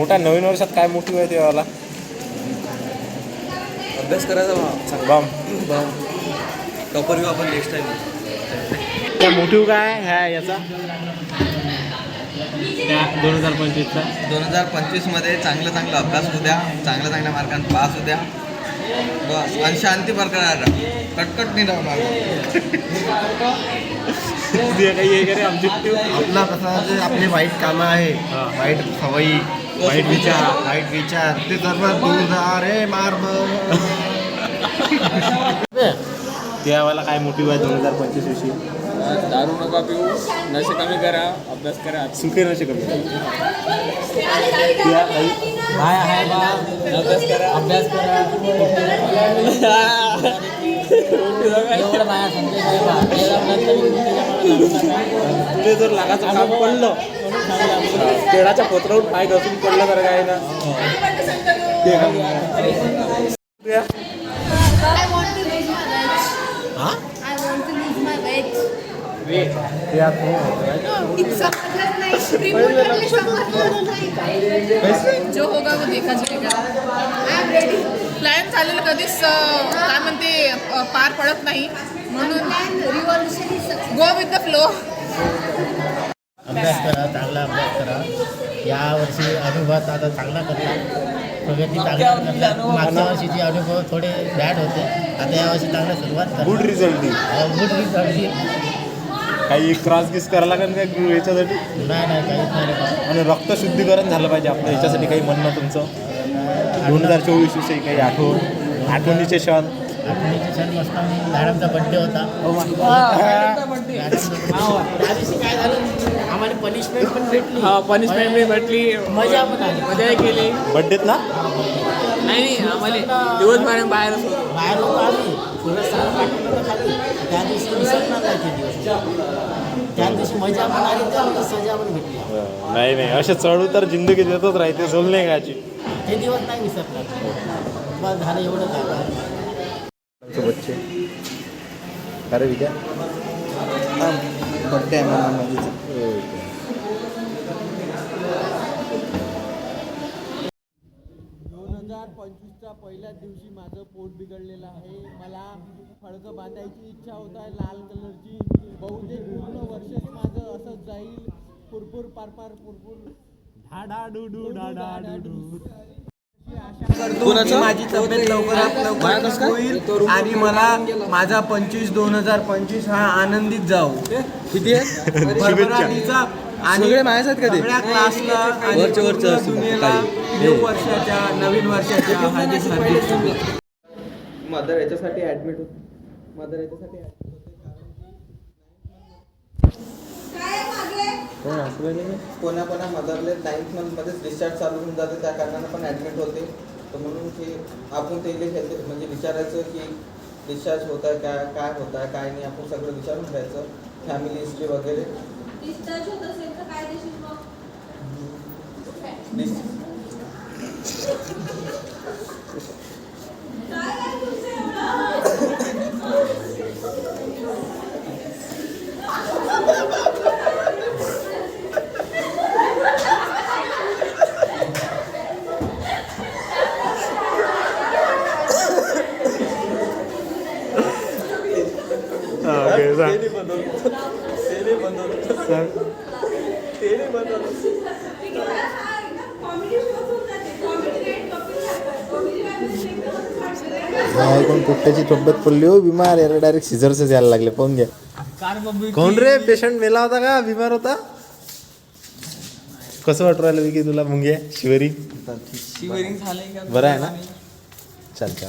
मोठा नवीन वर्षात काय मोठी आहे तेव्हाला अभ्यास करायचा बा. बम. टॉपर येऊ आपण नेक्स्ट टाइम त्या मोटिव्ह काय ह्या याचा? दोन हजार पंचवीसचा. दोन हजार पंचवीसमध्ये चांगलं चांगलं अभ्यास होऊ द्या चांगल्या चांगल्या मार्कांत पास होऊ द्या. बस. आणि शांती बरकरार राहा. कटकट नाही राहा मार्ग काही हे करे आमची आपला कसा आपले वाईट कामं आहे. वाईट सवयी. वाईट विचार. वाईट विचार. ते सर्व दूर जा. रे मार्ग त्यावेळेला काय मोटिव्ह आहे दोन हजार पंचवीस विषयी दारू नका पिऊ. नशे कमी करा. अभ्यास करा. सुखे नसे कमी काही काय आहे बा. अभ्यास करा. अभ्यास करा. तुले जर लागाचं काम पडलं. केळाच्या पत्रावरून पाय घसून पडलं तर काय ना. हा? हो. जो होगा वो देखा जाएगा प्लॅन झालेलं कधीच काय म्हणते पार पडत नाही म्हणून गो विथ द फ्लो अभ्यास करा चांगला अभ्यास करा या वर्षी अनुभवात आता चांगला करता प्रगती चांगला करता मागच्या वर्षीचे अनुभव थोडे बॅड होते. आता या वर्षी चांगला सुरुवात करा गुड रिझल्ट देईल गुड रिझल्ट काही क्रॉस गिस करायला लागेल काय याच्यासाठी? नाही नाही काहीच नाही रे. आणि रक्त शुद्धीकरण झालं पाहिजे आपलं याच्यासाठी काही म्हणणं तुमचं? दोन हजार चोवीस विषयी काही आठवण? आठवणीचे क्षण? आठवणीचे क्षण मस्त मॅडमचा बड्डे होता. मॅडमचा birthday. त्या दिवशी काय झालं? आम्हाला पनिशमेंट पण भेटली. हा पनिशमेंट बी भेटली. मजा पण आली. मजा केली. बड्डेत ना? नाही नाही आम्हाला दिवसभर बाहेर असतो. बाहेर होतो आम्ही खाली. त्या दिवशी विसरणार नाही ते दिवस. त्या दिवशी मजा पण आली त्या दिवशी सजा पण भेटली. नाही नाही असे चढू तर जिंदगी देतच राहते झोल नाही गाची ते दिवस नाही विसरणार. बस झालं एवढं काय? बच्चे अरे विद्या. बड्डे आहे मला माझीचा. दोन हजार पंचवीसच्या पहिल्याच दिवशी माझं पोट बिघडलेलं आहे. मला फळकं बांधायची इच्छा होत आहे. लाल कलरची. बहुतेक पूर्ण वर्षच माझं असंच जाईल. पुरपूर पार पार पुरपूर. ढाढा डुडू ढाढा माझी तब्येत लवकरात लवकर होईल आणि मला माझा पंचवीस दोन हजार पंचवीस हा आनंदीत जाऊ. किती आहे? भरभराटीचा आणि सगळे माझ्याच आहेत का ते? सगळ्या क्लासला आणि वरच्या वरचं पूर्ण असतं दुनियेला काही. न्यू वर्षाच्या नवीन वर्षाच्या हार्दिक हार्दिक शुभेच्छा. मदर याच्यासाठी ऍडमिट होत मदर याच्यासाठी कोणा कोणा मदरले नाईन्थ मंथमध्येच डिस्चार्ज चालू होऊन जाते त्या कारणानं पण ॲडमिट होते. तर म्हणून ते आपण ते म्हणजे विचारायचं की डिस्चार्ज होत आहे काय काय होत आहे काय नाही आपण सगळं विचारून घ्यायचं. फॅमिली हिस्ट्री वगैरे. डिस्चार्ज होत असेल तर काय देशील मग डिस काय आहे तुमचं एवढं? कॉमेडी शो होऊन जाते कॉमेडी नाईट कपिल सारखं कॉमेडी नाईट नाही कोण पोट्ट्याची तब्येत पडली हो? बिमार याला डायरेक्ट सिझरच यायला लागले. पाहून घ्या. कोण रे? पेशंट मेला होता का? बिमार होता? कसं वाटू राहिलं की तुला? मुंगे? शिवरी? शिवरिंग का? बरं आहे ना? चल चल